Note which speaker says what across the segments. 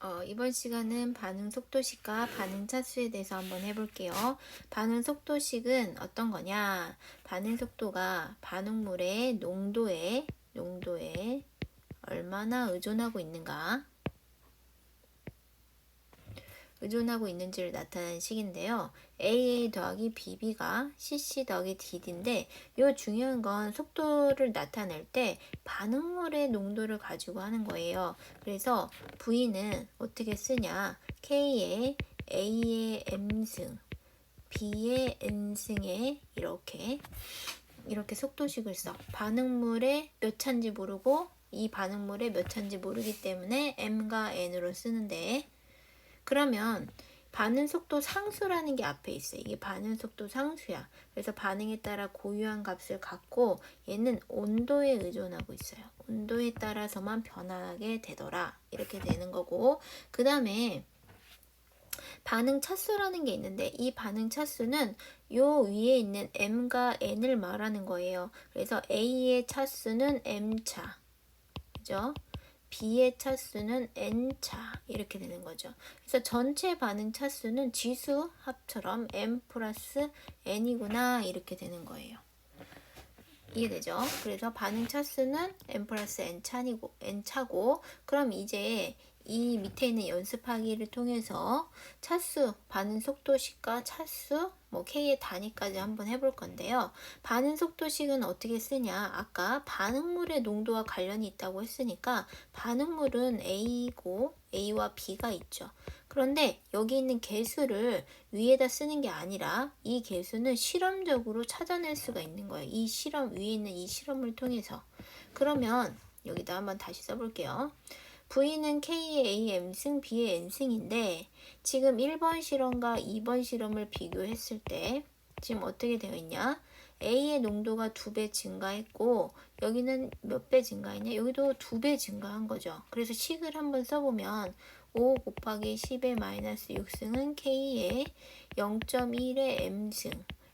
Speaker 1: 어, 이번 시간은 반응 속도식과 반응 차수에 대해서 한번 해볼게요. 반응 속도식은 어떤 거냐? 반응 속도가 반응물의 농도에, 농도에 얼마나 의존하고 있는가? 의존하고 있는지를 나타내는 식인데요. AA 더하기 BB가 CC 더하기 DD인데 요 중요한 건 속도를 나타낼 때 반응물의 농도를 가지고 하는 거예요. 그래서 V는 어떻게 쓰냐? K의 A의 M승, B의 N승에 이렇게 이렇게 속도식을 써. 반응물의 몇 차인지 모르고 이 반응물의 몇 차인지 모르기 때문에 M과 N으로 쓰는데 그러면 반응 속도 상수라는 게 앞에 있어요. 이게 반응 속도 상수야. 그래서 반응에 따라 고유한 값을 갖고 얘는 온도에 의존하고 있어요. 온도에 따라서만 변하게 되더라. 이렇게 되는 거고 그 다음에 반응 차수라는 게 있는데 이 반응 차수는 요 위에 있는 m과 n을 말하는 거예요. 그래서 a의 차수는 m차. 그죠? B의 차수는 N차 이렇게 되는 거죠. 그래서 전체 반응 차수는 지수 합처럼 M 플러스 N이구나 이렇게 되는 거예요. 이해되죠? 그래서 반응 차수는 M 플러스 N 차이고 N 차고 그럼 이제 이 밑에 있는 연습하기를 통해서 차수, 반응 속도식과 차수, 뭐 K의 단위까지 한번 해볼 건데요. 반응 속도식은 어떻게 쓰냐? 아까 반응물의 농도와 관련이 있다고 했으니까 반응물은 A고 A와 B가 있죠. 그런데 여기 있는 개수를 위에다 쓰는 게 아니라 이 개수는 실험적으로 찾아낼 수가 있는 거예요. 이 실험 위에 있는 이 실험을 통해서. 그러면 여기다 한번 다시 써볼게요. V는 K의 AM승, B의 N승인데 지금 1번 실험과 2번 실험을 비교했을 때 지금 어떻게 되어 있냐? A의 농도가 두 배 증가했고 여기는 몇 배 증가했냐? 여기도 두 배 증가한 거죠. 그래서 식을 한번 써보면 5 곱하기 10의 마이너스 6승은 K의 0.1의 M승,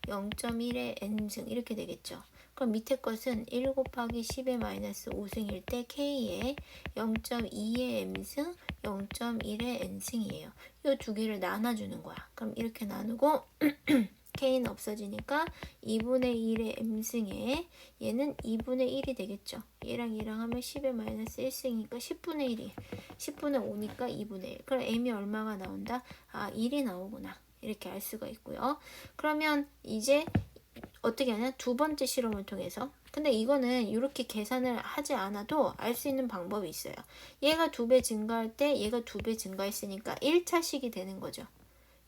Speaker 1: 0.1의 N승 이렇게 되겠죠. 그럼 밑에 것은 1 곱하기 10의 마이너스 5승일 때 K의 0.2의 M승, 0.1의 N승이에요. 이 두 개를 나눠주는 거야. 그럼 이렇게 나누고 K는 없어지니까 2분의 1의 M승에 얘는 2분의 1이 되겠죠. 얘랑 얘랑 하면 10의 마이너스 1승이니까 10분의 1이 10분의 5니까 2분의 1. 그럼 M이 얼마가 나온다? 아 1이 나오구나. 이렇게 알 수가 있고요. 그러면 이제 어떻게 하냐? 두 번째 실험을 통해서. 근데 이거는 이렇게 계산을 하지 않아도 알 수 있는 방법이 있어요. 얘가 두 배 증가할 때 얘가 두 배 증가했으니까 1차식이 되는 거죠.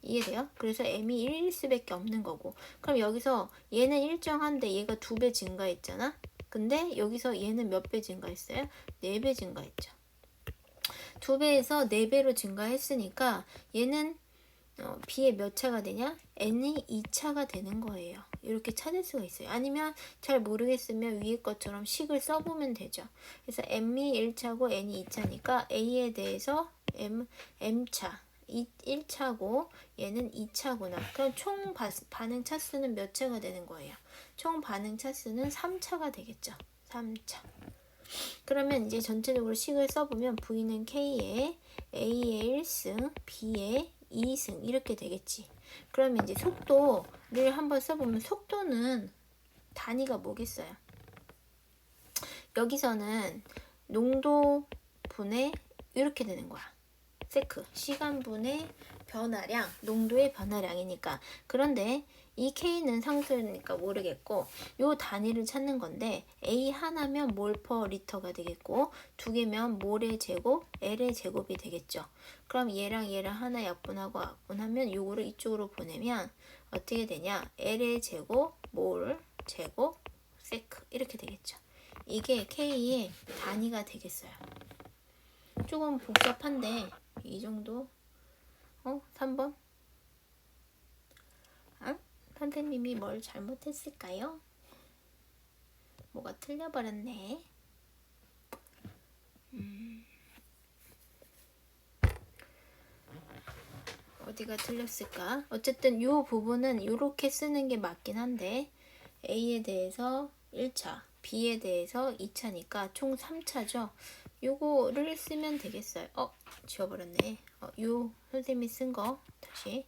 Speaker 1: 이해돼요? 그래서 m이 1일 수밖에 없는 거고. 그럼 여기서 얘는 일정한데 얘가 두 배 증가했잖아? 근데 여기서 얘는 몇 배 증가했어요? 네 배 증가했죠. 두 배에서 네 배로 증가했으니까 얘는 어, B의 몇 차가 되냐? N이 2차가 되는 거예요. 이렇게 찾을 수가 있어요. 아니면 잘 모르겠으면 위에 것처럼 식을 써보면 되죠. 그래서 M이 1차고 N이 2차니까 A에 대해서 M, M차, 1차고 얘는 2차구나. 그럼 총 바, 반응 차수는 몇 차가 되는 거예요? 총 반응 차수는 3차가 되겠죠. 3차. 그러면 이제 전체적으로 식을 써보면 V는 K에 A의 1승, B의 2승 이렇게 되겠지. 그러면 이제 속도를 한번 써보면 속도는 단위가 뭐겠어요? 여기서는 농도 분의 이렇게 되는 거야. 세크 시간 분의 변화량 농도의 변화량이니까 그런데 이 K는 상수니까 모르겠고 요 단위를 찾는 건데 A 하나면 몰 퍼 리터가 되겠고 두 개면 몰의 제곱 L의 제곱이 되겠죠. 그럼 얘랑 얘랑 하나 약분하고 약분하면 요거를 이쪽으로 보내면 어떻게 되냐 L의 제곱 몰 제곱 세크 이렇게 되겠죠. 이게 K의 단위가 되겠어요. 조금 복잡한데 이 정도 어? 3번? 아? 선생님이 뭘 잘못했을까요? 뭐가 틀려버렸네. 음. 어디가 틀렸을까? 어쨌든 이 부분은 이렇게 쓰는 게 맞긴 한데 A에 대해서 1차, B에 대해서 2차니까 총 3차죠. 요거를 쓰면 되겠어요. 어, 지워버렸네. 어, 요 선생님이 쓴 거 다시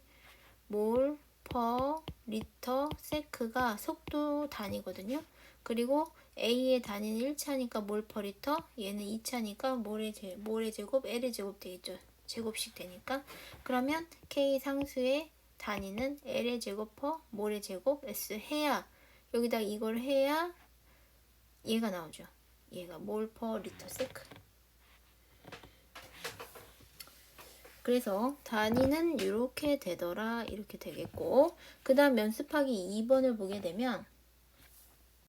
Speaker 1: 몰, 퍼, 리터, 세크가 속도 단위거든요. 그리고 A의 단위는 1차니까 몰 퍼 리터, 얘는 2차니까 몰의, 제, 몰의 제곱, L의 제곱 되겠죠. 제곱씩 되니까. 그러면 K 상수의 단위는 L의 제곱 퍼 몰의 제곱 S 해야 여기다 이걸 해야 얘가 나오죠. 얘가 몰 퍼 리터 세크. 그래서 단위는 이렇게 되더라 이렇게 되겠고 그 다음 연습하기 2번을 보게 되면